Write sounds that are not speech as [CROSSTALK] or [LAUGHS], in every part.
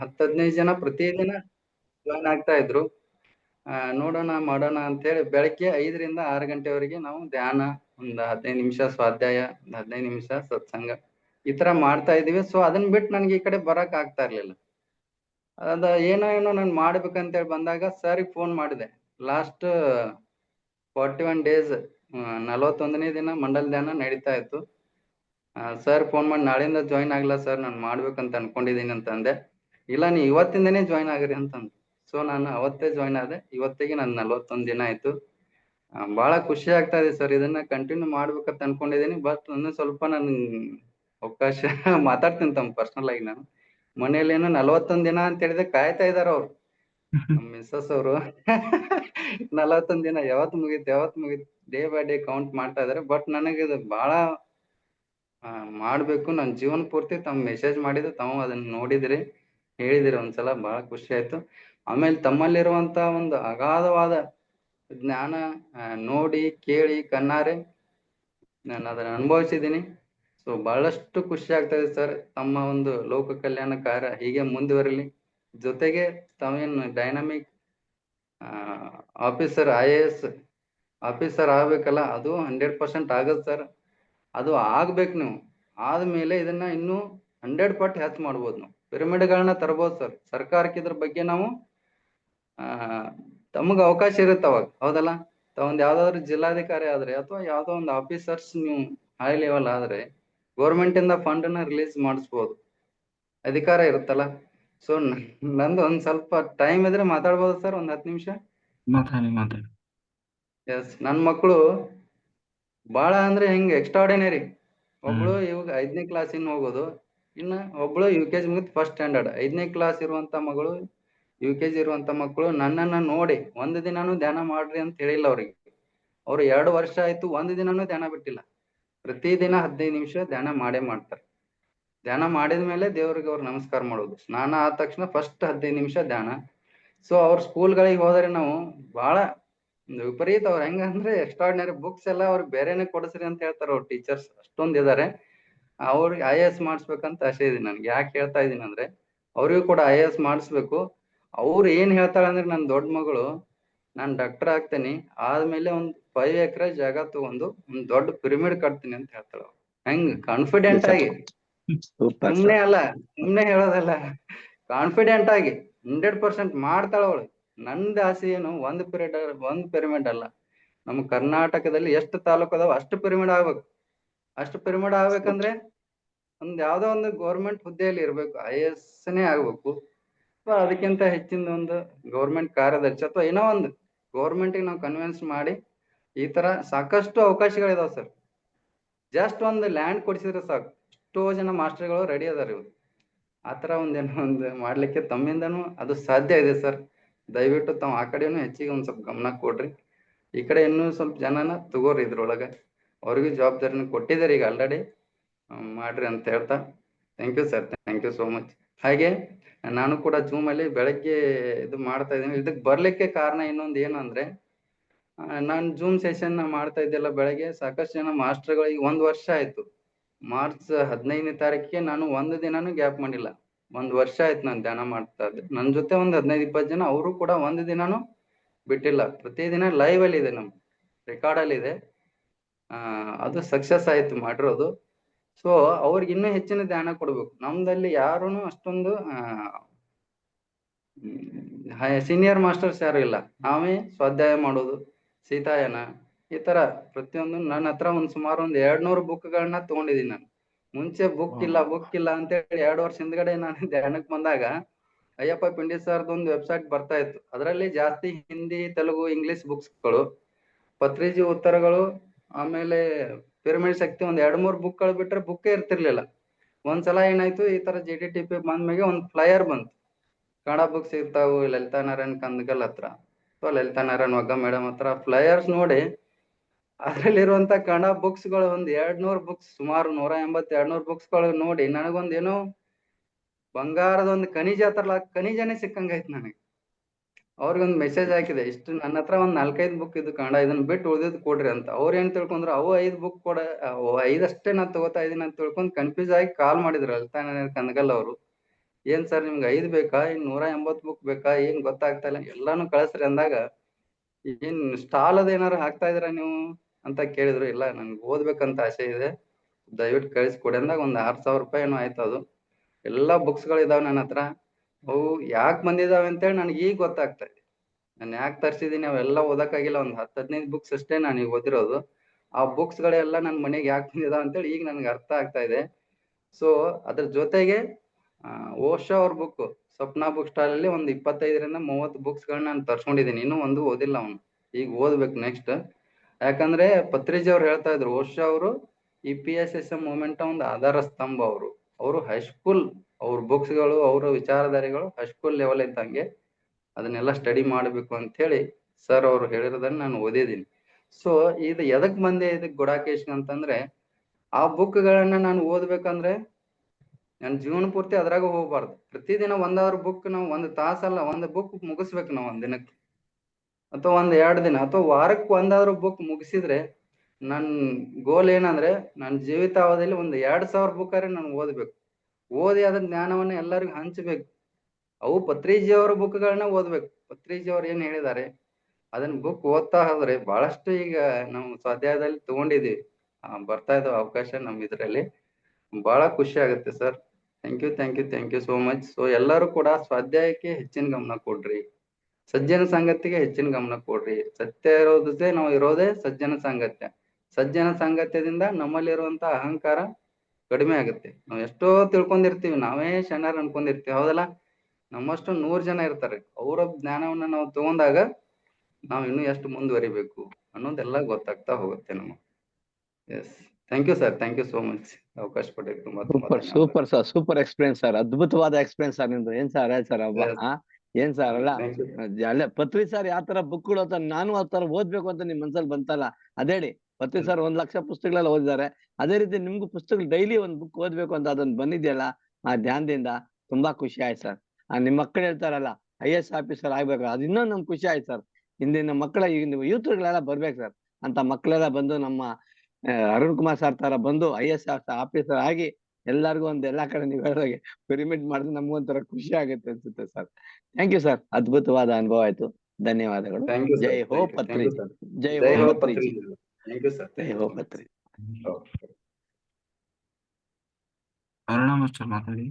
ಹತ್ತು ಹದಿನೈದು ಜನ ಪ್ರತಿದಿನ ಜಾಯ್ನ್ ಆಗ್ತಾ ಇದ್ರು. ನೋಡೋಣ, ಮಾಡೋಣ ಅಂತ ಹೇಳಿ ಬೆಳಗ್ಗೆ ಐದರಿಂದ ಆರು ಗಂಟೆವರೆಗೆ ನಾವು ಧ್ಯಾನ, ಒಂದ್ ಹದಿನೈದು ನಿಮಿಷ ಸ್ವಾಧ್ಯಾಯ, ಒಂದ್ ಹದಿನೈದು ನಿಮಿಷ ಸತ್ಸಂಗ ಈ ತರ ಮಾಡ್ತಾ ಇದೀವಿ ಸೊ ಅದನ್ನ ಬಿಟ್ಟು ನನ್ಗೆ ಈ ಕಡೆ ಬರಕ್ ಆಗ್ತಾ ಇರ್ಲಿಲ್ಲ. ಅದ ಏನೋ ಏನೋ ನಾನು ಮಾಡ್ಬೇಕಂತ ಹೇಳಿ ಬಂದಾಗ ಸರಿ ಫೋನ್ ಮಾಡಿದೆ. ಲಾಸ್ಟ್ ಫಾರ್ಟಿ ಒನ್ ಡೇಸ್ ನಲವತ್ತೊಂದನೇ ದಿನ ಮಂಡಲ ಧ್ಯಾನ ನಡೀತಾ ಇತ್ತು. ಸರ್ ಫೋನ್ ಮಾಡಿ ನಾಳೆಯಿಂದ ಜಾಯಿನ್ ಆಗ್ಲಾ ಸರ್ ನಾನು ಮಾಡ್ಬೇಕಂತ ಅನ್ಕೊಂಡಿದೀನಿ ಅಂತ ಅಂದೆ ಇಲ್ಲ, ನೀ ಇವತ್ತಿಂದನೇ ಜಾಯಿನ್ ಆಗ್ರಿ ಅಂತಂದ್ರು. ಸೊ ನಾನು ಅವತ್ತೇ ಜಾಯಿನ್ ಆದೆ. ಇವತ್ತಿಗೆ ನನ್ ನಲವತ್ತೊಂದ್ ದಿನ ಆಯ್ತು. ಬಹಳ ಖುಷಿ ಆಗ್ತಾ ಇದೆ ಸರ್. ಇದನ್ನ ಕಂಟಿನ್ಯೂ ಮಾಡ್ಬೇಕಂತ ಅನ್ಕೊಂಡಿದೀನಿ. ಬಟ್ ನನ್ನ ಸ್ವಲ್ಪ ನನ್ ಅವಕಾಶ [LAUGHS] ಮಾತಾಡ್ತೀನಿ ತಮ್ಮ ಪರ್ಸನಲ್ ಆಗಿ ನಾನು. ಮನೇಲಿ ಏನೋ ನಲವತ್ತೊಂದ್ ದಿನ ಅಂತ ಹೇಳಿದ್ರೆ ಕಾಯ್ತಾ ಇದಾರ ಅವ್ರು. ಮಿಸ್ಸಸ್ ಅವರು. [LAUGHS] ನಲವತ್ತೊಂದ್ ದಿನ ಯಾವತ್ ಮುಗೀತ್ ಯಾವತ್ ಮುಗೀತ್. ಡೇ ಬೈ ಡೇ ಕೌಂಟ್ ಮಾಡ್ತಾ ಇದಾರೆ. ಬಟ್ ನನಗೆ ಇದು ಬಹಳ ಮಾಡ್ಬೇಕು. ನನ್ನ ಜೀವನ ಪೂರ್ತಿ ತಮ್ಮ ಮೆಸೇಜ್ ಮಾಡಿದ್ರು ತಾವು ಅದನ್ನ ನೋಡಿದ್ರಿ. ಹೇಳಿದಿರಿ ಒಂದ್ಸಲ, ಬಹಳ ಖುಷಿ ಆಯ್ತು. ಆಮೇಲೆ ತಮ್ಮಲ್ಲಿರುವಂತ ಒಂದು ಅಗಾಧವಾದ ಜ್ಞಾನ ನೋಡಿ, ಕೇಳಿ, ಕಣ್ಣಾರೆ ನಾನು ಅದನ್ನ ಅನುಭವಿಸಿದ್ದೀನಿ. ಸೊ ಬಹಳಷ್ಟು ಖುಷಿ ಆಗ್ತಾ ಇದೆ ಸರ್, ತಮ್ಮ ಒಂದು ಲೋಕ ಕಲ್ಯಾಣ ಕಾರ್ಯ ಹೀಗೆ ಮುಂದುವರಿಲಿ. ಜೊತೆಗೆ ತಾವೇನು dynamic officer, I A S officer ಆಗ್ಬೇಕಲ್ಲ, ಅದು ಹಂಡ್ರೆಡ್ ಪರ್ಸೆಂಟ್ ಆಗದ್ ಸರ್. ಅದು ಆಗ್ಬೇಕು ನೀವು. ಆದ್ಮೇಲೆ ಇದನ್ನ ಇನ್ನೂ ಹಂಡ್ರೆಡ್ ಪಟ್ಟು ಹೆಚ್ಚು ಮಾಡ್ಬೋದು ನಾವು. ಪಿರಮಿಡ್ಗಳನ್ನ ತರ್ಬೋದು ಸರ್. ಸರ್ಕಾರಕ್ಕೆ ಇದ್ರ ಬಗ್ಗೆ ನಾವು ಆ ತಮಗ ಅವಕಾಶ ಇರುತ್ತೆ ಅವಾಗ. ಹೌದಲ್ಲ? ತಾವೊಂದ್ ಯಾವ್ದಾದ್ರು ಜಿಲ್ಲಾಧಿಕಾರಿ ಆದ್ರೆ ಅಥವಾ ಯಾವ್ದೋ ಒಂದು ಆಫೀಸರ್ಸ್ ನೀವು ಹೈ ಲೆವೆಲ್ ಆದ್ರೆ ಗೌರ್ಮೆಂಟ್ ಇಂದ ಫಂಡ್ನ ರಿಲೀಸ್ ಮಾಡಿಸ್ಬೋದು. ಅಧಿಕಾರ ಇರುತ್ತಲ್ಲ? ಸೊ ನಂದು ಒಂದ್ ಸ್ವಲ್ಪ ಟೈಮ್ ಇದ್ರೆ ಮಾತಾಡ್ಬೋದು ಸರ್ ಒಂದ್ ಹತ್ತು ನಿಮಿಷ. ಎಸ್ ನನ್ ಮಕ್ಕಳು ಬಹಳ ಅಂದ್ರೆ ಹೆಂಗ್ ಎಕ್ಸ್ಟ್ರಾಡಿನರಿ ಒಬ್ಳು ಇವಾಗ ಐದನೇ ಕ್ಲಾಸ್ ಇನ್ ಹೋಗೋದು. ಇನ್ನ ಒಬ್ಳು ಯು ಕೆ ಫಸ್ಟ್ ಸ್ಟ್ಯಾಂಡರ್ಡ್ ಐದನೇ ಕ್ಲಾಸ್ ಇರುವಂತ ಮಗಳು ಯು ಕೆ ಇರುವಂತ ಮಕ್ಕಳು ನನ್ನನ್ನ ನೋಡಿ ಒಂದ್ ದಿನಾನು ಧ್ಯಾನ ಮಾಡ್ರಿ ಅಂತ ಹೇಳಿಲ್ಲ ಅವ್ರಿಗೆ. ಅವ್ರು ಎರಡು ವರ್ಷ ಆಯ್ತು, ಒಂದ್ ದಿನಾನು ಧ್ಯಾನ ಬಿಟ್ಟಿಲ್ಲ. ಪ್ರತಿದಿನ ಹದಿನೈದು ನಿಮಿಷ ಧ್ಯಾನ ಮಾಡೇ ಮಾಡ್ತಾರೆ. ಧ್ಯಾನ ಮಾಡಿದ ಮೇಲೆ ದೇವ್ರಿಗೆ ಅವ್ರು ನಮಸ್ಕಾರ ಮಾಡೋದು. ಸ್ನಾನ ಆದ ತಕ್ಷಣ ಫಸ್ಟ್ ಹದಿನೈದು ನಿಮಿಷ ಧ್ಯಾನ. ಸೊ ಅವ್ರ ಸ್ಕೂಲ್ಗಳಿಗೆ ಹೋದ್ರೆ ನಾವು ಬಹಳ ವಿಪರೀತ ಅವ್ರ ಹೆಂಗಂದ್ರೆ ಎಕ್ಸ್ಟ್ರಾರ್ಡಿನರಿ ಬುಕ್ಸ್ ಎಲ್ಲ ಅವ್ರಿಗೆ ಬೇರೆನೆ ಕೊಡಿಸ್ರಿ ಅಂತ ಹೇಳ್ತಾರೆ ಅವ್ರ ಟೀಚರ್ಸ್ ಅಷ್ಟೊಂದ್ ಇದಾರೆ. ಅವ್ರಿಗೆ ಐ ಎಸ್ ಮಾಡಿಸ್ಬೇಕಂತ ಆಸೆ ಇದೆ ನನ್ಗೆ. ಯಾಕೆ ಹೇಳ್ತಾ ಇದೀನಿ ಅಂದ್ರೆ ಅವ್ರಿಗೂ ಕೂಡ ಐ ಎಸ್ ಮಾಡಿಸ್ಬೇಕು. ಅವ್ರು ಏನ್ ಹೇಳ್ತಾಳೆ ಅಂದ್ರೆ ನನ್ನ ದೊಡ್ಡ ಮಗಳು ನಾನು ಡಾಕ್ಟರ್ ಆಗ್ತೇನೆ ಆದ್ಮೇಲೆ ಒಂದ್ ಫೈವ್ ಎಕರೆ ಜಾಗ ತಗೊಂಡು ಒಂದ್ ದೊಡ್ಡ ಪಿರಮಿಡ್ ಕಟ್ತೀನಿ ಅಂತ ಹೇಳ್ತಾಳ. ಹೆಂಗ್? ಕಾನ್ಫಿಡೆಂಟ್ ಆಗಿ. ಸುಮ್ನೆ ಅಲ್ಲ ಸುಮ್ನೆ ಹೇಳೋದಲ್ಲ. ಕಾನ್ಫಿಡೆಂಟ್ ಆಗಿ ಹಂಡ್ರೆಡ್ ಪರ್ಸೆಂಟ್ ಮಾಡ್ತಾಳ ಅವಳು. ನಂದ್ ಆಸೆ ಏನು ಒಂದ್ ಪಿರಿಯಡ್ ಒಂದ್ ಪಿರಮಿಡ್ ಅಲ್ಲ. ನಮ್ಮ ಕರ್ನಾಟಕದಲ್ಲಿ ಎಷ್ಟು ತಾಲೂಕು ಅದಾವ ಅಷ್ಟು ಪಿರಮಿಡ್ ಆಗ್ಬೇಕು. ಅಷ್ಟು ಪಿರಮಿಡ್ ಆಗ್ಬೇಕಂದ್ರೆ ಒಂದ್ ಯಾವ್ದೋ ಒಂದು ಗೌರ್ಮೆಂಟ್ ಹುದ್ದೆಯಲ್ಲಿ ಇರ್ಬೇಕು ಐ ಎಸ್ ನೇ ಆಗ್ಬೇಕು. ಅಥವಾ ಅದಕ್ಕಿಂತ ಹೆಚ್ಚಿನ ಒಂದು ಗೌರ್ಮೆಂಟ್ ಕಾರ್ಯದರ್ಶಿ ಅಥವಾ ಏನೋ ಒಂದು ಗೌರ್ಮೆಂಟ್ ನಾವು ಕನ್ವಿನ್ಸ್ ಮಾಡಿ ಈ ತರ ಸಾಕಷ್ಟು ಅವಕಾಶಗಳಿದಾವ್ ಸರ್ ಜಸ್ಟ್ ಒಂದು ಲ್ಯಾಂಡ್ ಕೊಡಿಸಿದ್ರೆ ಸಾಕು. ಎಷ್ಟೋ ಜನ ಮಾಸ್ಟರ್ಗಳು ರೆಡಿ ಅದಾರ ಇವ್ರು. ಆತರ ಒಂದೇನೋ ಒಂದು ಮಾಡ್ಲಿಕ್ಕೆ ತಮ್ಮಿಂದನೂ ಅದು ಸಾಧ್ಯ ಇದೆ ಸರ್ ದಯವಿಟ್ಟು ತಾವ್ ಆ ಕಡೆನೂ ಹೆಚ್ಚಿಗೆ ಒಂದ್ ಸ್ವಲ್ಪ ಗಮನ ಕೊಡ್ರಿ. ಈ ಕಡೆ ಇನ್ನೂ ಸ್ವಲ್ಪ ಜನನ ತಗೋರಿ ಇದ್ರೊಳಗ. ಅವ್ರಿಗೂ ಜವಾಬ್ದಾರಿನ ಕೊಟ್ಟಿದ್ದಾರೆ ಈಗ ಆಲ್ರೆಡಿ ಮಾಡ್ರಿ ಅಂತ ಹೇಳ್ತಾ. Thank you sir thank you so much ಹಾಗೆ ನಾನು ಕೂಡ ಜೂಮ್ ಅಲ್ಲಿ ಬೆಳಗ್ಗೆ ಇದು ಮಾಡ್ತಾ ಇದ್ದೀನಿ. ಇದಕ್ಕೆ ಬರ್ಲಿಕ್ಕೆ ಕಾರಣ ಇನ್ನೊಂದು ಏನು ಅಂದ್ರೆ ನಾನು ಜೂಮ್ ಸೆಷನ್ ಮಾಡ್ತಾ ಇದ್ದೆಲ್ಲ ಬೆಳಗ್ಗೆ. ಸಾಕಷ್ಟು ಜನ ಮಾಸ್ಟರ್ಗಳಿಗೆ ಒಂದು ವರ್ಷ ಆಯ್ತು. ಮಾರ್ಚ್ ಹದಿನೈದನೇ ತಾರೀಕಿಗೆ ನಾನು ಒಂದು ದಿನಾನು ಗ್ಯಾಪ್ ಮಾಡಿಲ್ಲ. ಒಂದು ವರ್ಷ ಆಯ್ತು ನಾನು ಧ್ಯಾನ ಮಾಡ್ತಾ ಇದ್ದೆ. ನನ್ನ ಜೊತೆ ಒಂದು ಹದಿನೈದು, ಇಪ್ಪತ್ತು ಜನ, ಅವರು ಕೂಡ ಒಂದು ದಿನಾನು ಬಿಟ್ಟಿಲ್ಲ. ಪ್ರತಿದಿನ ಲೈವ್ ಅಲ್ಲಿ ಇದೆ ನಮ್ಮ ರೆಕಾರ್ಡ್ ಅಲ್ಲಿ ಇದೆ. ಅದು ಸಕ್ಸಸ್ ಆಯ್ತು ಮಾಡಿರೋದು. ಸೊ ಅವ್ರಿಗೆ ಇನ್ನೂ ಹೆಚ್ಚಿನ ಧ್ಯಾನ ಕೊಡ್ಬೇಕು. ನಮ್ದಲ್ಲಿ ಯಾರುನು ಅಷ್ಟೊಂದು ಸೀನಿಯರ್ ಮಾಸ್ಟರ್ಸ್ ಯಾರು ಇಲ್ಲ. ನಾವೇ ಸ್ವಾಧ್ಯಾಯ ಮಾಡೋದು ಸೀತಾಯನ ಈ ತರ ಪ್ರತಿಯೊಂದು. ನನ್ನ ಹತ್ರ ಒಂದ್ ಸುಮಾರು ಒಂದ್ ಎರಡ್ ನೂರು ಬುಕ್ಗಳನ್ನ ತಗೊಂಡಿದೀನಿ ನಾನು. ಮುಂಚೆ ಬುಕ್ ಇಲ್ಲ ಬುಕ್ ಇಲ್ಲ ಅಂತ ಹೇಳಿ ಎರಡು ವರ್ಷ ಹಿಂದ್ಗಡೆ ನಾನು [LAUGHS] ಧ್ಯಾನಕ್ ಬಂದಾಗ ಅಯ್ಯಪ್ಪ ಪಿಂಡಿ ಸರ್ದು ಒಂದು ವೆಬ್ಸೈಟ್ ಬರ್ತಾ ಇತ್ತು. ಅದರಲ್ಲಿ ಜಾಸ್ತಿ ಹಿಂದಿ ತೆಲುಗು ಇಂಗ್ಲಿಷ್ ಬುಕ್ಸ್ಗಳು ಪತ್ರಿಜಿ ಉತ್ತರಗಳು ಆಮೇಲೆ ಪಿರಮಿಡ್ ಶಕ್ತಿ ಒಂದ್ ಎರಡ್ ಮೂರ್ ಬುಕ್ಗಳು ಬಿಟ್ರೆ ಬುಕ್ಕೇ ಇರ್ತಿರ್ಲಿಲ್ಲ. ಒಂದ್ಸಲ ಏನಾಯ್ತು, ಈ ತರ ಜಿ ಡಿ ಟಿ ಪಿ ಬಂದ್ಮೇಲೆ ಒಂದ್ ಫ್ಲೈಯರ್ ಬಂತು. ಕನ್ನಡ ಬುಕ್ಸ್ ಇರ್ತಾವು ಲಲಿತಾ ನಾರಾಯಣ್ ಕಂದಗಲ್ ಹತ್ರ. ಅಥವಾ ಲಲಿತಾ ನಾರಾಯಣ್ ವಗ್ಗ ಮೇಡಮ್ ಹತ್ರ ಫ್ಲೈಯರ್ಸ್ ನೋಡಿ, ಅದ್ರಲ್ಲಿರುವಂತ ಕನ್ನಡ ಬುಕ್ಸ್ಗಳು ಒಂದ್ ಎರಡ್ ನೂರ್ ಬುಕ್ಸ್ ಸುಮಾರು ನೂರ ಎಂಬತ್ ಎರಡ್ ನೂರ್ ಬುಕ್ಸ್ಗಳು ನೋಡಿ, ನನಗೊಂದ್ ಏನೋ ಬಂಗಾರದ ಒಂದು ಖನಿಜ ಹತ್ರ ಖನಿಜನೇ ಸಿಕ್ಕಂಗಾಯ್ತು ನನಗೆ. ಅವ್ರಿಗೊಂದ್ ಮೆಸೇಜ್ ಹಾಕಿದೆ, ಇಷ್ಟು ನನ್ನ ಹತ್ರ ಒಂದ್ ನಾಲ್ಕೈದು ಬುಕ್ ಇದು ಕನ್ನಡ ಇದನ್ನ ಬಿಟ್ಟು ಉಳಿದಿದ್ ಕೊಡ್ರಿ ಅಂತ. ಅವ್ರ ಏನ್ ತಿಳ್ಕೊಂಡ್ರು ಅವು ಐದ್ ಬುಕ್ ಕೊಡ ಐದಷ್ಟೇ ನಾನ್ ತಗೋತಾ ಇದೀನಿ ಅಂತ ತಿಳ್ಕೊಂಡ್ ಕನ್ಫ್ಯೂಸ್ ಆಗಿ ಕಾಲ್ ಮಾಡಿದ್ರು ಅಲ್ತಾ ಕನಗಲ್ ಅವರು. ಏನ್ ಸರ್ ನಿಮ್ಗೆ ಐದ್ ಬೇಕಾ, ಇನ್ ನೂರ ಎಂಬತ್ ಬುಕ್ ಬೇಕಾ, ಏನ್ ಗೊತ್ತಾಗ್ತಾ ಇಲ್ಲ, ಎಲ್ಲಾನು ಕಳಿಸ್ರಿ ಅಂದಾಗ, ಏನ್ ಸ್ಟಾಲ್ ಅದ ಏನಾರು ಹಾಕ್ತಾ ಇದೀರಾ ನೀವು ಅಂತ ಕೇಳಿದ್ರು. ಇಲ್ಲ, ನನ್ಗೆ ಓದ್ಬೇಕಂತ ಆಸೆ ಇದೆ. ದಯವಿಟ್ಟು ಕಳ್ಸಿ ಕೊಡಿ ಅಂದಾಗ ಒಂದ್ ಆರ್ ಸಾವಿರ ರೂಪಾಯಿ ಏನೋ ಆಯ್ತು ಅದು. ಎಲ್ಲಾ ಬುಕ್ಸ್ಗಳು ಇದಾವ ನನ್ನ ಹತ್ರ. ಅವು ಯಾಕೆ ಬಂದಿದಾವೆ ಅಂತೇಳಿ ನನಗೆ ಈಗ ಗೊತ್ತಾಗ್ತಾ ಇದೆ. ನಾನು ಯಾಕೆ ತರ್ಸಿದೀನಿ ಅವೆಲ್ಲ ಓದಕ್ಕಾಗಿಲ್ಲ, ಒಂದ್ ಹತ್ತು ಹದಿನೈದು ಬುಕ್ಸ್ ಅಷ್ಟೇ ನಾನು ಈಗ ಓದಿರೋದು. ಆ ಬುಕ್ಸ್ ಗಳೆಲ್ಲ ನನ್ನ ಮನೆಗೆ ಯಾಕೆ ಬಂದಿದಾವ ಅಂತೇಳಿ ಈಗ ನನಗೆ ಅರ್ಥ ಆಗ್ತಾ ಇದೆ. ಸೊ ಅದ್ರ ಜೊತೆಗೆ ಓಶಾ ಅವ್ರ ಬುಕ್ ಸ್ವಪ್ನ ಬುಕ್ ಸ್ಟಾಲ್ ಅಲ್ಲಿ ಒಂದು ಇಪ್ಪತ್ತೈದರಿಂದ ಮೂವತ್ತು ಬುಕ್ಸ್ ಗಳನ್ನ ನಾನು ತರ್ಸ್ಕೊಂಡಿದ್ದೀನಿ ಇನ್ನೂ ಒಂದು ಓದಿಲ್ಲ ಅವನು. ಈಗ ಓದ್ಬೇಕು ನೆಕ್ಸ್ಟ್ ಯಾಕಂದ್ರೆ ಪತ್ರಿಜಿ ಅವ್ರು ಹೇಳ್ತಾ ಇದ್ರು ಓಶೋ ಅವರು E P S S M movement ಒಂದು ಆಧಾರ ಸ್ತಂಭ ಅವರು ಅವರು ಹೈಸ್ಕೂಲ್ ಅವ್ರ ಬುಕ್ಸ್ಗಳು ಅವ್ರ ವಿಚಾರಧಾರೆಗಳು ಹೈಸ್ಕೂಲ್ ಲೆವೆಲ್ ಇದ್ದಂಗೆ ಅದನ್ನೆಲ್ಲ ಸ್ಟಡಿ ಮಾಡಬೇಕು ಅಂತ ಹೇಳಿ ಸರ್ ಅವರು ಹೇಳಿರೋದನ್ನ ನಾನು ಓದಿದ್ದೀನಿ. ಸೊ ಇದು ಎದಕ್ ಬಂದೆ ಇದಕ್ ಗುಡಾಕೇಶ್ ಅಂತಂದ್ರೆ ಆ ಬುಕ್ ಗಳನ್ನ ನಾನು ಓದ್ಬೇಕಂದ್ರೆ ನನ್ನ ಜೀವನ ಪೂರ್ತಿ ಅದ್ರಾಗ ಹೋಗ್ಬಾರ್ದು. ಪ್ರತಿದಿನ ಒಂದಾದ್ರು ಬುಕ್ ನಾವು ಒಂದು ತಾಸಲ್ಲ ಒಂದು ಬುಕ್ ಮುಗಿಸ್ಬೇಕು ನಾವು ಒಂದ್ ದಿನಕ್ಕೆ ಅಥವಾ ಒಂದ್ ಎರಡು ದಿನ ಅಥವಾ ವಾರಕ್ಕೆ ಒಂದಾದ್ರು ಬುಕ್ ಮುಗಿಸಿದ್ರೆ ನನ್ನ ಗೋಲ್ ಏನಂದ್ರೆ ನನ್ನ ಜೀವಿತಾವಧಿಯಲ್ಲಿ ಒಂದು ಎರಡ್ ಸಾವಿರ ಬುಕ್ ಆದ್ರೆ ನಾನು ಓದ್ಬೇಕು. ಓದಿ ಅದ್ರ ಜ್ಞಾನವನ್ನ ಎಲ್ಲರಿಗೂ ಹಂಚಬೇಕು. ಅವು ಪತ್ರಿಜಿಯವರ ಬುಕ್ಗಳನ್ನ ಓದ್ಬೇಕು. ಪತ್ರಿಜಿ ಅವ್ರು ಏನ್ ಹೇಳಿದ್ದಾರೆ ಅದನ್ನ ಬುಕ್ ಓದ್ತಾ ಹೋದ್ರೆ ಬಹಳಷ್ಟು ಈಗ ನಾವು ಸ್ವಾಧ್ಯಾಯದಲ್ಲಿ ತಗೊಂಡಿದೀವಿ. ಬರ್ತಾ ಇದಾವ ಅವಕಾಶ ನಮ್ ಇದ್ರಲ್ಲಿ. ಬಹಳ ಖುಷಿ ಆಗುತ್ತೆ sir. Thank you thank you thank you so much so ಎಲ್ಲರೂ ಕೂಡ ಸ್ವಾಧ್ಯಾಯಕ್ಕೆ ಹೆಚ್ಚಿನ ಗಮನ ಕೊಡ್ರಿ. ಸಜ್ಜನ ಸಂಗತಿಗೆ ಹೆಚ್ಚಿನ ಗಮನ ಕೊಡ್ರಿ. ಸತ್ಯ ಇರೋದೇ ನಾವು ಇರೋದೇ ಸಜ್ಜನ ಸಾಂಗತ್ಯ. ಸಜ್ಜನ ಸಾಂಗತ್ಯದಿಂದ ನಮ್ಮಲ್ಲಿರುವಂತ ಅಹಂಕಾರ ಕಡಿಮೆ ಆಗುತ್ತೆ. ನಾವು ಎಷ್ಟೋ ತಿಳ್ಕೊಂಡಿರ್ತೀವಿ ನಾವೇ ಶರಣರ್ ಅನ್ಕೊಂಡಿರ್ತೀವಿ. ಹೌದಲ್ಲ? ನಮ್ಮಷ್ಟು ನೂರ್ ಜನ ಇರ್ತಾರೆ. ಅವರ ಜ್ಞಾನವನ್ನ ನಾವು ತಗೊಂಡಾಗ ನಾವು ಇನ್ನು ಎಷ್ಟು ಮುಂದುವರಿಬೇಕು ಅನ್ನೋದೆಲ್ಲ ಗೊತ್ತಾಗ್ತಾ ಹೋಗುತ್ತೆ ನಮ್ಮ S thank you sir thank you so much ಅವಕಾಶ ಕೊಟ್ಟಿದ್ರು ತುಂಬಾ super super sir super experience sir ಅದ್ಭುತವಾದ ಎಕ್ಸ್ಪೀರಿಯನ್ಸ್ ಸರ್ ನಿಮ್ದು. ಏನ್ ಸರ್ ಸರ್. ಏನ್ ಸರ್ ಅಲ್ಲ. ಅಲ್ಲ ಪತ್ರಿ ಸರ್ ಯಾವ ತರ ಬುಕ್ಗಳು ಅಂತ ನಾನು ಆ ತರ ಓದ್ಬೇಕು ಅಂತ ನಿಮ್ ಮನ್ಸಲ್ಲಿ ಬಂತಲ್ಲ? ಅದೇಳಿ ಪತ್ರಿ ಸರ್ ಒಂದ್ ಲಕ್ಷ ಪುಸ್ತಕಗಳೆಲ್ಲ ಓದಿದ್ದಾರೆ. ಅದೇ ರೀತಿ ನಿಮ್ಗೂ ಪುಸ್ತಕ ಡೈಲಿ ಒಂದ್ ಬುಕ್ ಓದ್ಬೇಕು ಅಂತ ಅದನ್ನ ಬಂದಿದೆಯಲ್ಲ ಆ ಧ್ಯಾನದಿಂದ ತುಂಬಾ ಖುಷಿ ಆಯ್ತು ಸರ್. ಆ ನಿಮ್ ಮಕ್ಕಳು ಹೇಳ್ತಾರಲ್ಲ ಐ ಎಸ್ ಆಫೀಸರ್ ಆಗ್ಬೇಕು ಅದು ಇನ್ನೂ ನಮ್ಗೆ ಖುಷಿ ಆಯ್ತು ಸರ್. ಹಿಂದಿನ ಮಕ್ಕಳ ಈಗ ಯೂತ್ಗಳೆಲ್ಲ ಬರ್ಬೇಕು ಸರ್. ಅಂತ ಮಕ್ಕಳೆಲ್ಲ ಬಂದು ನಮ್ಮ ಅರುಣ್ ಕುಮಾರ್ ಸರ್ ತರ ಬಂದು ಐ ಎಸ್ ಆಫೀಸರ್ ಆಗಿ ಎಲ್ಲಾರ್ಗು ಒಂದ್ ಎಲ್ಲಾ ಕಡೆ ನೀವು ಹೇಳಿದಾಗೆ ಪಿರಿಮಿಡ್ ಮಾಡಿದ್ರೆ ನಮ್ಗೊಂಥರ ಖುಷಿ ಆಗುತ್ತೆ ಅನ್ಸುತ್ತೆ ಸರ್. Thank you sir. ಅದ್ಭುತವಾದ ಅನುಭವ ಆಯ್ತು. ಧನ್ಯವಾದಗಳು. ಜೈ ಹೋ ಪತ್ರಿ ಜೈ ಹೋ Patri thank you sir Aruna master ಮಾತಾಡಿ.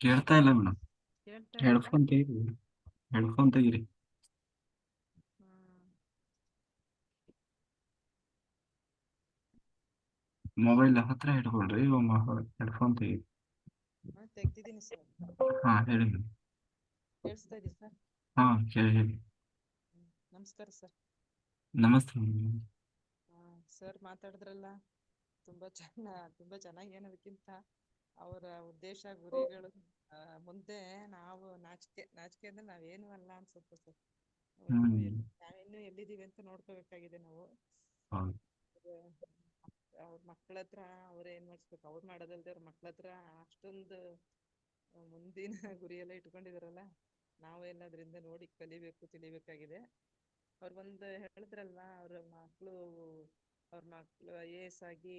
ಕೇಳ್ತಾ ಇಲ್ಲ ಮೇಡಮ್ ಹೆಡ್ಫೋನ್ ತೆಗಿರಿ. ಹೆಡ್ಫೋನ್ ತೆಗಿರಿ. ಮೊಬೈಲ್ ಹತ್ರ ಹಿಡ್ಕೊಳ್ರಿ ಹೆಡ್ಫೋನ್ ತೆಗಿರಿ. ತೆಗ್ದಿದ್ದೀನಿ ಸರ್. ಹಾ ಹೇಳಿ madam. ಕೇಳಿಸ್ತಾ ಇದೆ ಸರ್? ಹಾ ಕೇಳಿ ಹೇಳಿ. ನಮಸ್ಕಾರ ಸರ್. ನಮಸ್ತೆ. ಸರ್ ಮಾತಾಡಿದ್ರಲ್ಲ ತುಂಬಾ ಚೆನ್ನ ತುಂಬಾ ಚೆನ್ನಾಗಿ ಅನ್ನೋದಕ್ಕಿಂತ ಅವರ ಉದ್ದೇಶ ಗುರಿಗಳು ಆ, ಮುಂದೆ ನಾವು ನಾಚಿಕೆ ನಾಚಿಕೆ ಅಂದ್ರೆ ನಾವೇನು ಅಲ್ಲ ಅನ್ಸುತ್ತೆ ಸರ್. ಹ್ಮ್. ನಾವಿನ್ನು ಎಲ್ಲಿದ್ದೀವಿ ಅಂತ ನೋಡ್ಕೋಬೇಕಾಗಿದೆ ನಾವು. ಹೌದು. ಅವ್ರ ಮಕ್ಳ ಹತ್ರ ಅವ್ರ ಏನ್ ಮಾಡಿಸ್ಬೇಕು? ಅವ್ರು ಮಾಡೋದಲ್ದೆ ಅವ್ರ ಮಕ್ಳ ಹತ್ರ ಅಷ್ಟೊಂದು ಮುಂದಿನ ಗುರಿ ಎಲ್ಲ ಇಟ್ಕೊಂಡಿದಾರಲ್ಲ. ನಾವೆಲ್ಲ ಅದರಿಂದ ನೋಡಿ ಕಲಿಬೇಕು, ತಿಳಿಬೇಕಾಗಿದೆ. ಅವ್ರ ಒಂದು ಹೇಳಿದ್ರಲ್ಲ ಅವ್ರ ಮಕ್ಳು ಅವ್ರ ಮಕ್ಳು ಐ ಎ ಎಸ್ ಆಗಿ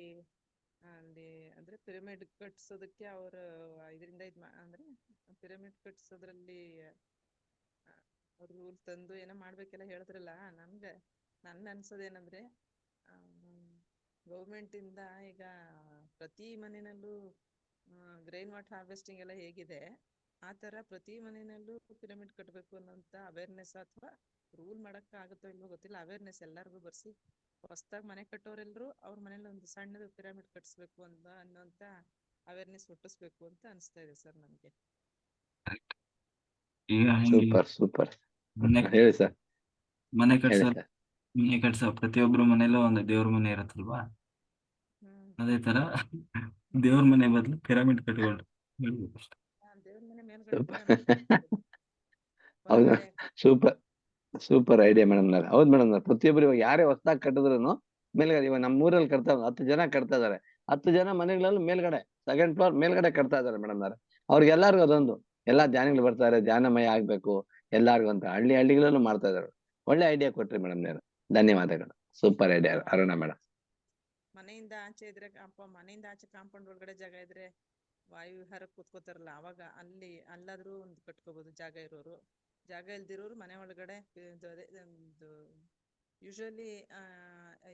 ಅಲ್ಲಿ ಅಂದ್ರೆ ಪಿರಮಿಡ್ ಕಟ್ಸೋದಕ್ಕೆ ಅವ್ರ ಇದರಿಂದ ಇದ್ ಅಂದ್ರೆ ಪಿರಮಿಡ್ ಕಟ್ಸೋದ್ರಲ್ಲಿ ಅವ್ರ ರೂಲ್ ತಂದು ಏನೋ ಮಾಡ್ಬೇಕೆಲ್ಲ ಹೇಳಿದ್ರಲ್ಲ, ನಮ್ಗ, ನನ್ ಅನ್ಸೋದೇನಂದ್ರೆ ಗೌರ್ಮೆಂಟ್ ಇಂದ ಈಗ ಪ್ರತಿ ಮನೆಯಲ್ಲೂ ಗ್ರೈನ್ ವಾಟರ್ ಹಾರ್ವೆಸ್ಟಿಂಗ್ ಎಲ್ಲ ಹೇಗಿದೆ. ಆ ತರ ಪ್ರತಿ ಮನೆಯಲ್ಲೂ ಪಿರಮಿಡ್ ಕಟ್ಟಬೇಕು ಅನ್ನೋಂತ ಅವೇರ್ನೆಸ್ ಅಥವಾ ರೂಲ್ ಮಾಡಕ್ ಆಗುತ್ತೋ ಇಲ್ವೋ ಗೊತ್ತಿಲ್ಲ. ಅವೇರ್ನೆಸ್ ಎಲ್ಲಾರ್ಗು ಬರ್ಸಿ. ಹೊಸ್ದಾಗ್ ಮನೆ ಕಟ್ಟೋರೆಲ್ರು ಅವ್ರ ಮನೇಲಿ ಒಂದು ಸಣ್ಣದು ಪಿರಮಿಡ್ ಕಟ್ಸ್ಬೇಕು ಅಂತ ಅನ್ನೋಂತ ಅವೇರ್ನೆಸ್ ಹುಟ್ಟಿಸ್ಬೇಕು ಅಂತ ಅನಿಸ್ತಾ ಇದೆ ಸರ್ ನಮ್ಗೆ. ಈಗ ಸೂಪರ್ ಸೂಪರ್. ಮನೆ ಹೇಳಿ ಸರ್. ಮನೆ ಕಟ್ಸೋ ಸರ್. ಮನೆ ಕಟ್ಸೋ ಪ್ರತಿಯೊಬ್ರು ಮನೇಲೂ ಒಂದು ದೇವ್ರ ಮನೆ ಇರತ್ತಲ್ವಾ? ಅದೇ ತರ ದೇವ್ರ ಮನೆ ಬದಲು ಪಿರಮಿಡ್ ಕಟ್ಕೊಳ್ರಿ ಹೇಳ್ಬೇಕು ಅಷ್ಟೇ. ಆ ದೇವ್ರ ಮನೆ ಮೇಲ್ಗಡೆ [LAUGHS] ಸೂಪರ್ ಸೂಪರ್ ಐಡಿಯಾ ಮೇಡಮ್ ಹೌದು ಮೇಡಮ್ ಪ್ರತಿಯೊಬ್ಬರು ಇವಾಗ ಯಾರೇ ಹೊಸದಾಗಿ ಕಟ್ಟಿದ್ರು ಮೇಲ್ಗಡೆ ಇವಾಗ ನಮ್ಮ ಊರಲ್ಲಿ ಕಟ್ತಾ ಹತ್ತು ಜನ ಕಟ್ತಾ ಇದಾರೆ. ಹತ್ತು ಜನ ಮನೆಗಳಲ್ಲಿ ಮೇಲ್ಗಡೆ ಸೆಕೆಂಡ್ ಫ್ಲೋರ್ ಮೇಲ್ಗಡೆ ಕಟ್ತಾ ಇದಾರೆ ಮೇಡಮ್ ಅವ್ರಿಗೆಲ್ಲರಿಗೂ ಅದೊಂದು. ಎಲ್ಲಾ ಧ್ಯಾನಿಗಳು ಬರ್ತಾರೆ ಧ್ಯಾನಮಯ ಆಗ್ಬೇಕು. ಎಲ್ಲಾರ್ಗು ಅಂತ ಹಳ್ಳಿ ಹಳ್ಳಿಗಳಲ್ಲೂ ಮಾಡ್ತಾ ಇದಾರೆ. ಒಳ್ಳೆ ಐಡಿಯಾ ಕೊಟ್ರಿ ಮೇಡಮ್ ಧನ್ಯವಾದಗಳು. Super idea Aruna madam. ಮನೆಯಿಂದ ಆಚೆ ಇದ್ರೆ ಅಪ್ಪ ಮನೆಯಿಂದ ಆಚೆ ಕಾಂಪೌಂಡ್ ಒಳಗಡೆ ಜಾಗ ಇದ್ರೆ ವಾಯು ವಿಹಾರಕ್ಕೆ ಕೂತ್ಕೋತಾರಲ್ಲ, ಅವಾಗ ಅಲ್ಲಿ ಅಲ್ಲಾದ್ರೂ ಒಂದು ಕಟ್ಕೋಬಹುದು ಜಾಗ ಇರೋರು. ಜಾಗ ಇಲ್ದಿರೋರು ಮನೆ ಒಳಗಡೆ ಯೂಶಲಿ ಆ,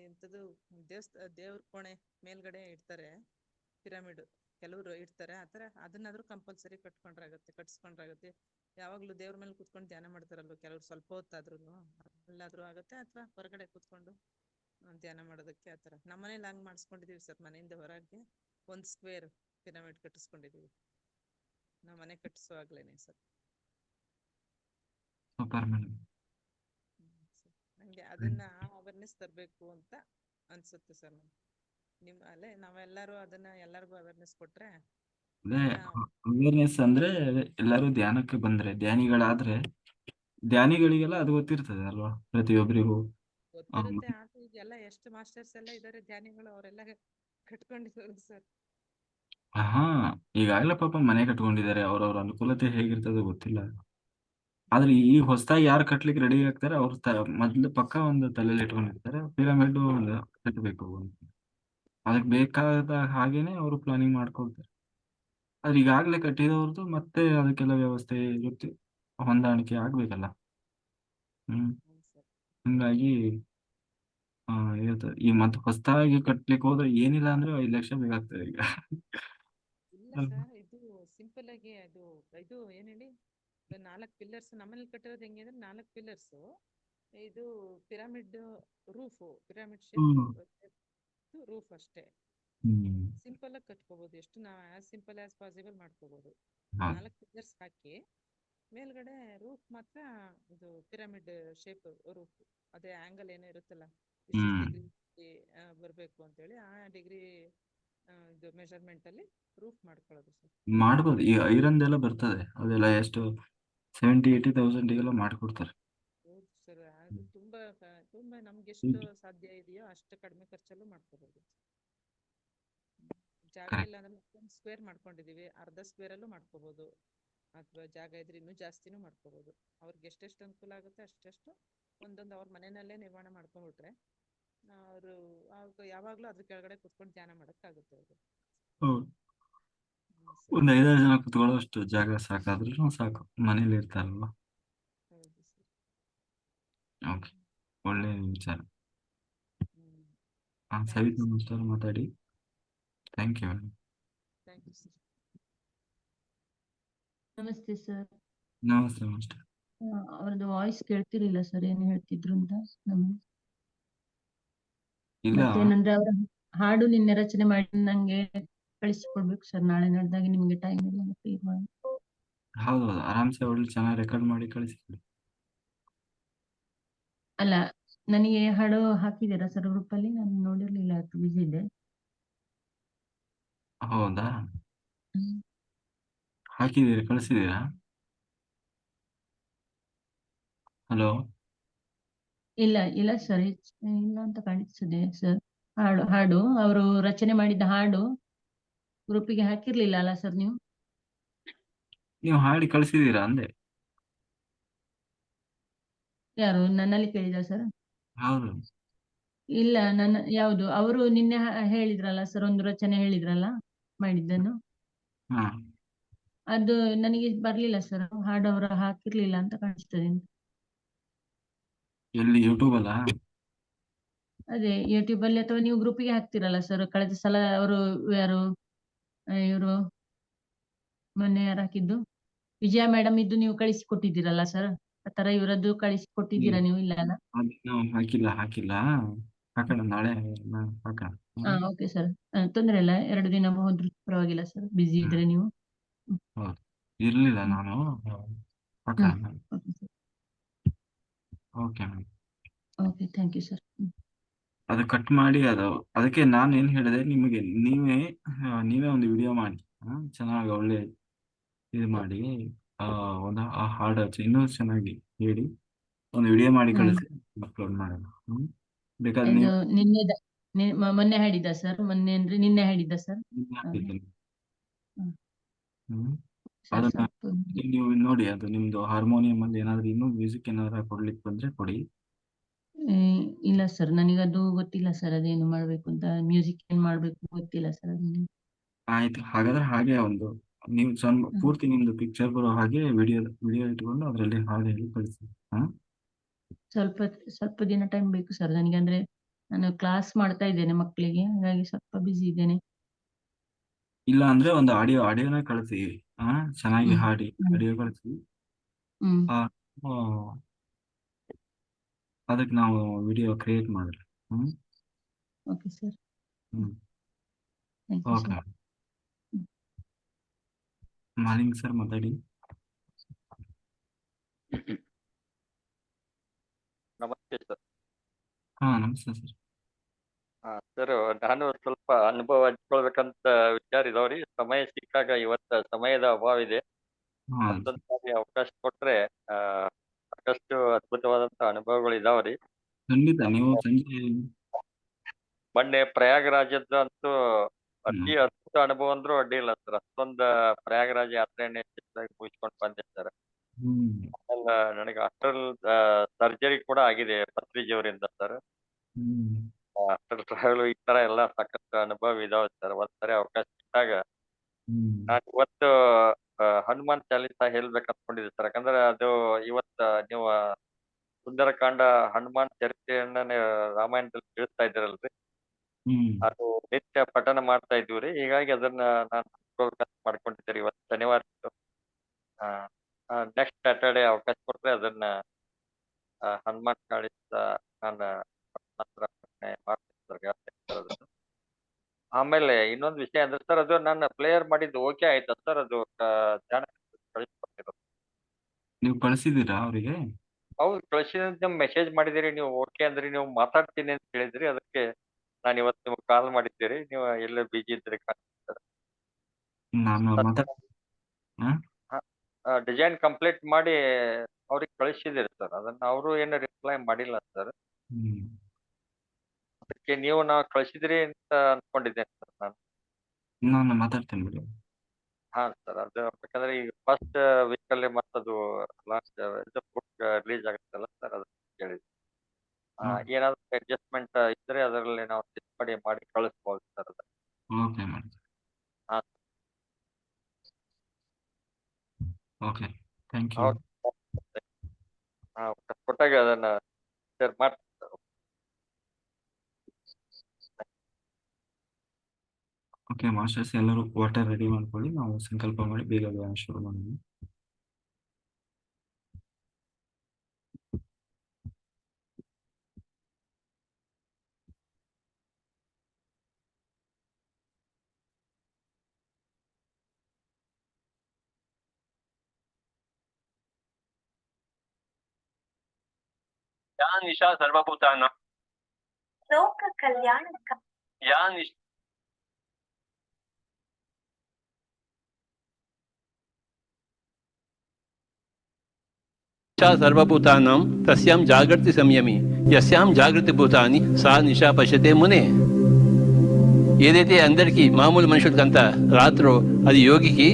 ಎಂತದು ದೇವಸ್ಥ, ದೇವ್ರ ಕೋಣೆ ಮೇಲ್ಗಡೆ ಇಡ್ತಾರೆ, ಪಿರಮಿಡ್. ಕೆಲವರು ಇಡ್ತಾರೆ, ಆ ಥರ ಅದನ್ನಾದ್ರೂ ಕಂಪಲ್ಸರಿ ಕಟ್ಕೊಂಡ್ರಾಗತ್ತೆ, ಕಟ್ಸ್ಕೊಂಡ್ರಾಗತ್ತೆ. ಯಾವಾಗ್ಲೂ ದೇವ್ರ ಮೇಲೆ ಕುತ್ಕೊಂಡು ಧ್ಯಾನ ಮಾಡ್ತಾರಲ್ವ ಕೆಲವ್ರು ಸ್ವಲ್ಪ ಹೊತ್ತಾದ್ರೂ ಅಲ್ಲಾದ್ರೂ ಆಗತ್ತೆ ಅಥವಾ ಹೊರಗಡೆ ಕುತ್ಕೊಂಡು ಧ್ಯಾನ ಮಾಡೋದಕ್ಕೆ ಆ ಥರ. ನಮ್ಮನೇಲಿ ಹಂಗ್ ಮಾಡಿಸ್ಕೊಂಡಿದೀವಿ ಸರ್ ಮನೆಯಿಂದ ಹೊರಗೆ. ಒಂದ್ ಸ್ಕ್ವೇರ್ ಪಿರಮಿಡ್ ಕಟ್ಟಿಸ್ಕೊಂಡಿದೀವಿ. ನಾವು ಮನೆ ಕಟ್ಟಿಸುವಾಗ್ಲೇನೆ ಸರ್. ಸೂಪರ್ ಮೇಡಮ್ ನಂಗೆ ಅದನ್ನ ಅವೇರ್ನೆಸ್ ತರಬೇಕು ಅಂತ ಅನ್ಸುತ್ತೆ ಸರ್ ನಿಮ್ ಅಲ್ಲೇ ನಾವೆಲ್ಲರೂ ಅದನ್ನ ಎಲ್ಲರಿಗೂ ಅವೇರ್ನೆಸ್ ಕೊಟ್ರೆ ಅವೇರ್ನೆಸ್ ಅಂದ್ರೆ ಎಲ್ಲರೂ ಧ್ಯಾನಕ್ಕೆ ಬಂದ್ರೆ ಧ್ಯಾನಿಗಳಾದ್ರೆ ಧ್ಯಾನಿಗಳಿಗೆಲ್ಲ ಅದು ಗೊತ್ತಿರ್ತದೆ ಅಲ್ವಾ? ಪ್ರತಿಯೊಬ್ಬರಿಗೂ ಗೊತ್ತಿರುತ್ತೆ ಆದ್ರೆ ಈಗೆಲ್ಲ ಎಷ್ಟು ಮಾಸ್ಟರ್ಸ್ ಎಲ್ಲ ಇದಾರೆ ಧ್ಯಾನಿಗಳು ಅವರೆಲ್ಲ ಕಟ್ಕೊಂಡಿದ್ದಾರೆ ಸರ್. ಹಾ ಈಗಾಗಲೇ ಪಾಪ ಮನೆ ಕಟ್ಕೊಂಡಿದ್ದಾರೆ, ಅವ್ರವ್ರ ಅನುಕೂಲತೆ ಹೇಗಿರ್ತದೆ ಗೊತ್ತಿಲ್ಲ. ಆದ್ರೆ ಈ ಹೊಸದಾಗಿ ಯಾರು ಕಟ್ಲಿಕ್ಕೆ ರೆಡಿ ಆಗ್ತಾರೆ ಅವ್ರ ತ, ಮೊದ್ಲು ಪಕ್ಕ ಒಂದು ತಲೆಯಲ್ಲಿ ಇಟ್ಕೊಂಡಿರ್ತಾರೆ ಪಿರಮಿಡ್ ಒಂದು ಕಟ್ಟಬೇಕು ಅಂತ. ಅದಕ್ಕೆ ಬೇಕಾದ ಹಾಗೇನೆ ಅವರು ಪ್ಲಾನಿಂಗ್ ಮಾಡ್ಕೊಳ್ತಾರೆ. ಆದ್ರೆ ಈಗಾಗಲೇ ಕಟ್ಟಿದವ್ರದ್ದು ಮತ್ತೆ ಅದಕ್ಕೆಲ್ಲ ವ್ಯವಸ್ಥೆ ಇರುತ್ತೆ, ಹೊಂದಾಣಿಕೆ ಆಗ್ಬೇಕಲ್ಲ. ಹ್ಮ್, ಹಂಗಾಗಿ, ಆ ಈ ಮತ್ತೆ ಹೊಸದಾಗಿ ಕಟ್ಲಿಕ್ಕೆ ಹೋದ್ರೆ ಏನಿಲ್ಲ ಅಂದ್ರೆ ಐದು ಲಕ್ಷ ಬೇಕಾಗ್ತದೆ ಈಗ? ಸರ್ ಇದು ಸಿಂಪಲ್ ಆಗಿ ಅದು ಇದು ಏನ್ ಹೇಳಿ? ನಾಲ್ಕು ಪಿಲ್ಲರ್ಸ್ ನಮ್ಮಲ್ಲಿ ಕಟ್ಟಿರೋದು ಹೆಂಗೆ ಅಂದ್ರೆ ನಾಲ್ಕು ಪಿಲ್ಲರ್ಸ್ ಇದು pyramid roof pyramid. Shape roof ಅಷ್ಟೇ. ಸಿಂಪಲ್ ಆಗಿ ಕಟ್ಕೋಬಹುದು ಎಷ್ಟು ನಾವು ಆಸ್ ಸಿಂಪಲ್ ಆಸ್ ಪಾಸಿಬಲ್ ಮಾಡ್ಕೋಬಹುದು ಹೌದು ನಾಲ್ಕು ಪಿಲ್ಲರ್ಸ್ ಹಾಕಿ ಮೇಲ್ಗಡೆ ರೂಫ್ ಮಾತ್ರ ಇದು ಪಿರಮಿಡ್ ಶೇಪ್ ರೂಫ್ ಅದೇ ಆಂಗಲ್ ಏನೋ ಇರುತ್ತಲ್ಲ ಬರ್ಬೇಕು ಅಂತೇಳಿ ಆ ಡಿಗ್ರಿ ಇದು ಮೆಜರ್ಮೆಂಟ್ ಅಲ್ಲಿ ರೂಫ್ ಮಾಡ್ಕೊಳ್ಳೋದು ಸರ್ ಮಾಡ್ಬೋದು. ಈ ಐರನ್ದೆಲ್ಲ ಬರ್ತದೆ. ಅದೆಲ್ಲ ಎಷ್ಟು ಸೆವೆಂಟಿ ಏಯ್ಟಿ ತೌಸಂಡಿಗೆಲ್ಲ ಮಾಡ್ಕೊಡ್ತಾರೆ. ಹೌದು ಸರ್ ಅದು ತುಂಬಾ ಕ- ತುಂಬಾ ನಮ್ಗೆ ಎಷ್ಟು ಸಾಧ್ಯ ಇದೆಯೋ ಅಷ್ಟು ಕಡಿಮೆ ಖರ್ಚಲ್ಲೂ ಮಾಡ್ಕೋಬಹುದು ಜಾಗ Correct. ಇಲ್ಲ ಅಂದ್ರೆ ಒಂದು ಸ್ಕ್ವೇರ್ ಮಾಡ್ಕೊಂಡಿದೀವಿ. ಅರ್ಧ ಸ್ಕ್ವೇರ್ ಅಲ್ಲೂ ಮಾಡ್ಕೋಬಹುದು ಅಥವಾ ಜಾಗ ಇದ್ರೆ ಇನ್ನೂ ಜಾಸ್ತಿನೂ ಮಾಡ್ಕೋಬಹುದು ಅವ್ರಿಗೆ ಎಷ್ಟೆಷ್ಟು ಅನುಕೂಲ ಆಗುತ್ತೆ ಅಷ್ಟೆಷ್ಟು ಒಂದೊಂದು ಅವ್ರ ಮನೆಯಲ್ಲೇ ನಿರ್ಮಾಣ ಮಾಡ್ಕೊಂಡ್ಬಿಟ್ರೆ ಅವರು ಅವಾಗ ಯಾವಾಗ್ಲೂ ಅದ್ರ ಕೆಳಗಡೆ ಕುತ್ಕೊಂಡು ಧ್ಯಾನ ಮಾಡಕ್ಕಾಗುತ್ತೆ ಅವ್ರಿಗೆ. ಹೌದು. ಒಂದ್ ಐದಾರು ಜನ ಕುತ್ಕೊಳ್ಳೋಷ್ಟು ಜಾಗ ಸಾಕಾದ್ರೂ ಸಾಕು. ಮನೇಲಿ ಇರ್ತಾರಲ್ವಾ? ಓಕೆ. ಒಳ್ಳೆ ವಿಚಾರ. ಹಾ ಸವಿತಾ. ಮಾಸ್ಟರ್ ಮಾತಾಡಿ. Thank you thank you sir ನಮಸ್ತೆ ಸರ್ ನಮಸ್ತೆ ಮಾಸ್ಟರ್. ಅವ್ರದ್ದು ವಾಯ್ಸ್ ಕೇಳ್ತಿರ್ಲಿಲ್ಲ ಸರ್ ಏನು ಹೇಳ್ತಿದ್ರು ಅಂತ ನಮ್ಗೆ? ಮತ್ತೇನಂದ್ರೆ ಅವ್ರ ಹಾಡು ನಿನ್ನೆ ರಚನೆ ಮಾಡಿ ನಂಗೆ ಕಳಿಸಿಕೊಡ್ಬೇಕು ಸರ್. ನಾಳೆ ನಡೆದಾಗ ನಿಮ್ಗೆ ಟೈಮ್ ಇಲ್ಲ ಮತ್ತೆ ಹೌದು ಹೌದು. ಆರಾಮ್ಸೆ ಒಳ್ಳೆ ಚೆನ್ನಾಗಿ ರೆಕಾರ್ಡ್ ಮಾಡಿ ಕಳಿಸಿಕೊಡಿ. ಅಲ್ಲ ನನಗೆ ಹಾಡು ಹಾಕಿದ್ದೀರಾ ಸರ್ ಗ್ರೂಪ್ ಅಲ್ಲಿ? ನಾನು ನೋಡಿರ್ಲಿಲ್ಲ ಬಿಜಿ ಇದೆ. ಹೌದಾ? ಹಾಕಿದೀರಾ ಹಾಕಿದ್ದೀರಿ? ಕಳಿಸಿದ್ದೀರಾ? ಹಲೋ? ಇಲ್ಲ ಇಲ್ಲ ಸರ್ ಇಲ್ಲ ಅಂತ ಕಾಣಿಸ್ತದೆ ಸರ್ ಹಾಡು ಹಾಡು. ಅವರು ರಚನೆ ಮಾಡಿದ ಹಾಡು ಗ್ರೂಪಿಗೆ ಹಾಕಿರ್ಲಿಲ್ಲ ಅಲ್ಲ ಸರ್ ನೀವು? ನೀವು ಹಾಡಿ ಕಳಿಸಿದ್ದೀರಾ ಅಂದೆ. ಯಾರು? ನನ್ನಲ್ಲಿ ಕೇಳಿದ ಸರ್ ಹೌದು. ಇಲ್ಲ ನನ್ನ ಯಾವುದು? ಅವರು ನಿನ್ನೆ ಹೇಳಿದ್ರಲ್ಲ ಸರ್ ಒಂದು ರಚನೆ ಹೇಳಿದ್ರಲ್ಲ ಮಾಡಿದ್ದನ್ನು? ಅದು ನನಗೆ ಬರ್ಲಿಲ್ಲ ಸರ್ ಹಾಡು ಅವರು ಹಾಕಿರ್ಲಿಲ್ಲ ಅಂತ ಕಾಣಿಸ್ತದೆ. ಎಲ್ಲಿ ಯೂಟ್ಯೂಬ್ ಅಲ್ಲ? ಅದೇ ಯೂಟ್ಯೂಬ್ ಅಲ್ಲಿ ಅಥವಾ ನೀವು ಗ್ರೂಪಿಗೆ ಹಾಕ್ತಿರಲ್ಲ ಸರ್ ಕಳೆದ ಸಲ ಅವರು ಯಾರು ಇವರು ಮೊನ್ನೆ ಯಾರು ಹಾಕಿದ್ದು? ವಿಜಯ ಮೇಡಮ್ ಇದ್ದು ನೀವು ಕಳಿಸಿ ಕೊಟ್ಟಿದ್ದೀರಲ್ಲ ಸರ್ ಆತರ ಇವರದ್ದು ಕಳಿಸಿ ಕೊಟ್ಟಿದ್ದೀರಾ ನೀವು ಇಲ್ಲ ಅಲ್ಲ? ಹಾಕಿಲ್ಲ ಹಾಕಿಲ್ಲ. ಹಾಕೋಣ ನಾಳೆ ಹಾಕೋಣ ಹಾ ಓಕೆ ಸರ್ ತೊಂದ್ರೆ ಇಲ್ಲ ಎರಡು ದಿನ ಹೋದ್ರು ಪರವಾಗಿಲ್ಲ ಸರ್ ಬಿಜಿ ಇದ್ರೆ ನೀವು. ಇರಲಿಲ್ಲ ನಾನು. ಹಾಕೋಣ okay ma'am okay thank you sir ಅದು ಕಟ್ ಮಾಡಿ ಅದು. ಅದಕ್ಕೆ ನಾನು ಏನ್ ಹೇಳಿದೆ ನಿಮಗೆ ನೀವೇ ನೀವೇ ಒಂದು ವಿಡಿಯೋ ಮಾಡಿ. ಚೆನ್ನಾಗಿ ಒಳ್ಳೆ ಇದು ಮಾಡಿ. ಆ ಒಂದು ಆ ಹಾಡು ಇನ್ನೂ ಚೆನ್ನಾಗಿ ಹೇಳಿ. ಒಂದು ವಿಡಿಯೋ ಮಾಡಿ ಕಳಿಸಿ ಅಪ್ಲೋಡ್ ಮಾಡೋಣ. ಬೇಕಾದ್ರೆ ನಿನ್ನೆ ಮೊನ್ನೆ ಹೇಳಿದ್ದ ಸರ್ ಮೊನ್ನೆ ಅಂದ್ರೆ ನಿನ್ನೆ ಹೇಳಿದ್ದ ಸರ್ ಹ್ಮ್. ಅದನ್ನ ನೀವು ನೋಡಿ ಅದು ನಿಮ್ದು ಹಾರ್ಮೋನಿಯಂ ಅಲ್ಲಿ ಏನಾದ್ರು ಇನ್ನು ಮ್ಯೂಸಿಕ್ ಏನಾದ್ರು ಕೊಡ್ಲಿಕ್ಕೆ ಬಂದ್ರೆ ಕೊಡಿ. ಇಲ್ಲ ಸರ್ ನನಗೆ ಅದು ಗೊತ್ತಿಲ್ಲ ಸರ್ ಅದೇನು ಮಾಡ್ಬೇಕು ಅಂತ. ಮ್ಯೂಸಿಕ್ ಏನ್ ಮಾಡ್ಬೇಕು ಗೊತ್ತಿಲ್ಲ ಸರ್ ಆಯ್ತು. ಹಾಗಾದ್ರೆ ಹಾಗೆ ಒಂದು. ನೀವು ಸಣ್ಣ. ಪೂರ್ತಿ ನಿಮ್ದು ಪಿಕ್ಚರ್ ಬರೋ ಹಾಗೆ ವಿಡಿಯೋ ವಿಡಿಯೋ ಇಟ್ಕೊಂಡು ಅದರಲ್ಲಿ ಹಾಡು ಹೇಳಿ ಕಳಿಸಿ. ಸ್ವಲ್ಪ ಸ್ವಲ್ಪ ದಿನ ಟೈಮ್ ಬೇಕು ಸರ್ ನನಗೆ ಅಂದ್ರೆ ನಾನು ಕ್ಲಾಸ್ ಮಾಡ್ತಾ ಇದ್ದೇನೆ ಮಕ್ಕಳಿಗೆ ಹಾಗಾಗಿ ಸ್ವಲ್ಪ ಬಿಸಿ ಇದ್ದೇನೆ. ಇಲ್ಲ ಅಂದ್ರೆ ಒಂದು ಆಡಿಯೋ ಆಡಿಯೋನ ಕಳಿಸಿ. ಹಾ ಚೆನ್ನಾಗಿ. ಹಾಡಿ ಹ್ಮ್. ಆಡಿಯೋ ಕಳಿಸಿ ಹ್ಮ್. ಆ, ಆ, ಅದಕ್ಕೆ ನಾವು ವಿಡಿಯೋ ಕ್ರಿಯೇಟ್ ಮಾಡ್ರಿ ಹ್ಮ್. Okay sir. Hmm. Thank you okay. Sir. Maling sir ಮಾತಾಡಿ. ನಮಸ್ತೆ ಸರ್. ಹಾ ನಮಸ್ತೆ ಸರ್. ಸರ್ ನಾನು ಸ್ವಲ್ಪ ಅನುಭವ ಹಂಚ್ಕೊಳ್ಬೇಕಂತ ವಿಚಾರ ಇದಾವ್ರಿ. ಸಮಯ ಸಿಕ್ಕಾಗ ಇವತ್ತ ಸಮಯದ ಅಭಾವ ಇದೆ. ಅವಕಾಶ ಕೊಟ್ರೆ ಆ ಸಾಕಷ್ಟು ಅದ್ಭುತವಾದಂತ ಅನುಭವಗಳು ಇದಾವ್ರಿ. ಖಂಡಿತ ನೀವು ಮೊನ್ನೆ ಪ್ರಯಾಗರಾಜದ ಅಂತೂ ಅತಿ. ಅದ್ಭುತ ಅನುಭವ ಅಂದ್ರೂ ಅಡ್ಡಿ ಇಲ್ಲ ಸರ್. ಅಷ್ಟೊಂದ ಪ್ರಯಾಗರಾಜ ಯಾತ್ರೆಯನ್ನೇ ಮುಗಿಸ್ಕೊಂಡು ಬಂದೆ ಸರ್ ನನಗೆ ಅಷ್ಟಲ್ ಸರ್ಜರಿ ಕೂಡ ಆಗಿದೆ ಪತ್ರಿಜಿಯವರಿಂದ ಸರ್ ಹ್ಮ್ ಅಷ್ಟಲ್ ಟ್ರಾವೆಲ್ ಈ ತರ ಎಲ್ಲ ಸಾಕಷ್ಟು ಅನುಭವ ಇದಾವೆ ಸರ್ ಒಂದ್ಸರಿ ಅವಕಾಶ ಸಿಕ್ಕಾಗ ಹ್ಮ್ ನಾನು ಇವತ್ತು ಆ, ಹನುಮಾನ್ ಚಾಲೀಸ ಹೇಳ್ಬೇಕು ಅನ್ಕೊಂಡಿದ್ದೆ ಸರ್ ಯಾಕಂದ್ರೆ ಅದು ಇವತ್ತ ನೀವು ಸುಂದರಕಾಂಡ ಹನುಮಾನ್ ಚರಿತ್ರೆಯನ್ನ ರಾಮಾಯಣದಲ್ಲಿ ತಿಳಿಸ್ತಾ ಇದ್ದೀರಲ್ರಿ? ಅದು ನಿತ್ಯ ಪಠನ ಮಾಡ್ತಾ ಇದ್ದೀವ್ರಿ ಹೀಗಾಗಿ ಅದನ್ನ ನಾನು ಮಾಡ್ಕೊಂಡಿದ್ದೀರಿ ಇವತ್ ಇವತ್ತು ಶನಿವಾರ. ನೆಕ್ಸ್ಟ್ ಸ್ಯಾಟರ್ಡೇ ಅವಕಾಶ ಕೊಟ್ರೆ ಅದನ್ನ ಹನುಮಾನ್ ಚಾಲೀಸ ನಾನು ಮಾಡ್ತೀನಿ. ಆಮೇಲೆ ಇನ್ನೊಂದು ವಿಷಯ ಅಂದ್ರೆ ಸರ್ ಅದು ನಾನು ಪ್ಲೇಯರ್ ಮಾಡಿದ್ದು ಓಕೆ ಆಯ್ತಾ ಸರ್ ಅದು ಧ್ಯಾನ ಕಳಿಸ್ಕೊಟ್ಟಿರೋದು ನೀವು ಕಳಿಸಿದ್ದೀರಾ ಅವರಿಗೆ? ಹೌದು ಕಳಿಸಿದ ಮೆಸೇಜ್ ಮಾಡಿದಿರಿ ನೀವು ಓಕೆ ಅಂದ್ರೆ ನೀವು ಮಾತಾಡ್ತೀನಿ ಅಂತ ಹೇಳಿದ್ರಿ ಅದಕ್ಕೆ ನಾನು ಇವತ್ತು ನಿಮ್ಗೆ ಕಾಲ್ ಮಾಡಿದ್ದೀರಿ ನೀವು ಎಲ್ಲ ಬಿಜಿ ಇದ್ರಿ ನಾನು ಮಾತಾಡ್ ಡಿಸೈನ್ ಕಂಪ್ಲೀಟ್ ಮಾಡಿ ಅವ್ರಿಗೆ ಕಳಿಸಿದಿರಿ ಸರ್ ಅದನ್ನ ಅವರು ಏನು ರಿಪ್ಲೈ ಮಾಡಿಲ್ಲ ಸರ್ ಹ್ಮ್. ಅದಕ್ಕೆ ನೀವು ನಾವು ಕಳಿಸಿದ್ರಿ ಅಂತ ಅನ್ಕೊಂಡಿದ್ದೇನೆ ಸರ್ ನಾನು. ನಾನು ಮಾತಾಡ್ತೇನೆ ಬಿಡಿ. ಹಾ ಸರ್ ಅದು ಯಾಕಂದ್ರೆ ಈಗ ಫಸ್ಟ್ ವೀಕ್ ಅಲ್ಲಿ ಮತ್ತದು ಲಾಸ್ಟ್ ಇದು ಬುಕ್ ರಿಲೀಸ್ ಆಗುತ್ತಲ್ಲ ಸರ್ ಅದು ಕೇಳಿದ್ವಿ ಆ, ಹ್ಮ್. ಏನಾದ್ರು ಅಡ್ಜಸ್ಟ್ಮೆಂಟ್ ಇದ್ರೆ ಅದರಲ್ಲಿ ನಾವು ತಿದ್ದುಪಡಿ ಮಾಡಿ ಕಳಿಸ್ಬೋದು ಸರ್ ಅದು ಓಕೆ ಮಾಡಿ ಹಾ. ಓಕೆ ಥ್ಯಾಂಕ್ ಯು ಹೌದು. ಹಾ ಕೊಟ್ಟಾಗ ಅದನ್ನ ಶೇರ್ ಮಾಡ್ತೀನಿ ಓಕೆ ಮಾಸ್ಟರ್ಸ್ ಎಲ್ಲರೂ ವಾಟರ್ ರೆಡಿ ಮಾಡ್ಕೊಳ್ಳಿ ನಾವು ಸಂಕಲ್ಪ ಮಾಡಿ ಬೇಗ ಬೇಗ ಶುರು ಮಾಡೋಣ या निशा सर्वभूतानां ಲೋಕ ಕಲ್ಯಾಣಕ್ಕ या निश నిశా సర్వభూతానాం తస్యాం జాగృతి సంయమి యస్యాం జాగృతి భూతాన్ని సా నిశా పశ్యతే మునే. ఏదైతే అందరికీ మామూలు మనుషులకంతా రాత్రో అది యోగికి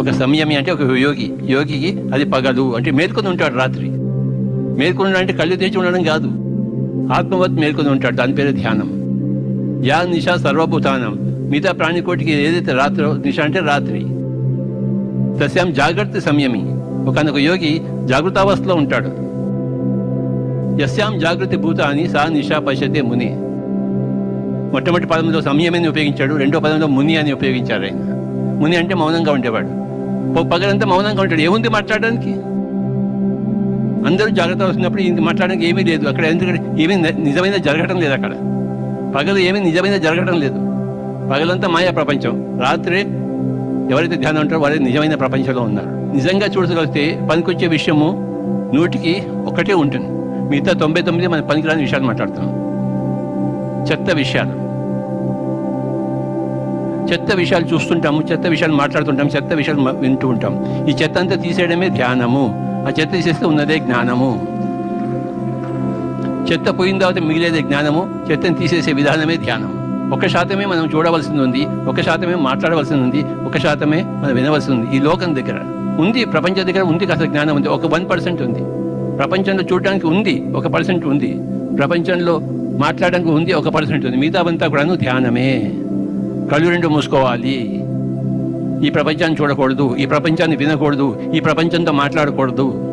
ఒక సంయమి అంటే ఒక యోగి యోగికి అది పగలు అంటే మేల్కొని ఉంటాడు రాత్రి. మేల్కొని అంటే కళ్ళు తెచ్చి ఉండడం కాదు ఆత్మవత్ మేల్కొని ఉంటాడు దాని పేరు ధ్యానం. యా నిశా సర్వభూతానం మిగతా ప్రాణికోటికి ఏదైతే రాత్రో నిశ అంటే రాత్రి. తస్యాం జాగ్రత్త సంయమి ఒకనొక యోగి జాగృతావస్థలో ఉంటాడు. యస్యాం జాగృతి భూతాన్ని సా నిషా పశ్యతే ముని. మొట్టమొదటి పదంలో సంయమని ఉపయోగించాడు రెండో పదంలో ముని అని ఉపయోగించారు ఆయన. ముని అంటే మౌనంగా ఉండేవాడు. పగలంతా మౌనంగా ఉంటాడు. ఏముంది మాట్లాడడానికి? అందరూ జాగ్రత్త వస్తున్నప్పుడు ఇంక మాట్లాడడానికి ఏమీ లేదు. అక్కడ ఎందుకంటే ఏమీ నిజమైన జరగటం లేదు అక్కడ. పగలు ఏమీ నిజమైన జరగటం లేదు. పగలంతా మాయా ప్రపంచం. రాత్రి ఎవరైతే ధ్యానం ఉంటారో వారే నిజమైన ప్రపంచంలో ఉన్నారు. నిజంగా చూడగలిగితే పనికొచ్చే విషయము నూటికి ఒకటే ఉంటుంది. మిగతా తొంభై తొమ్మిది మన పనికిరాని విషయాలు మాట్లాడుతున్నాం. చెత్త విషయాలు. చెత్త విషయాలు చూస్తుంటాము చెత్త విషయాలు మాట్లాడుతుంటాం చెత్త విషయాలు వింటూ ఉంటాం. ఈ చెత్త అంతా తీసేయడమే ధ్యానము ఆ చెత్త తీసేస్తే ఉన్నదే జ్ఞానము. చెత్త పోయిన తర్వాత మిగిలేదే జ్ఞానము. చెత్తని తీసేసే విధానమే ధ్యానం ఒక శాతమే మనం చూడవలసింది ఉంది ఒక శాతమే మాట్లాడవలసింది ఉంది ఒక శాతమే మనం వినవలసి ఉంది. ఈ లోకం దగ్గర ఉంది ప్రపంచం దగ్గర ఉంది కాస్త జ్ఞానం ఉంది. ఒక వన్ పర్సెంట్ ఉంది. ప్రపంచంలో చూడడానికి ఉంది ఒక పర్సెంట్ ఉంది. ప్రపంచంలో మాట్లాడడానికి ఉంది ఒక పర్సెంట్ ఉంది. మిగతావంతా కూడాను ధ్యానమే. కళ్ళు రెండు మూసుకోవాలి. ఈ ప్రపంచాన్ని చూడకూడదు ఈ ప్రపంచాన్ని వినకూడదు ఈ ప్రపంచంతో మాట్లాడకూడదు.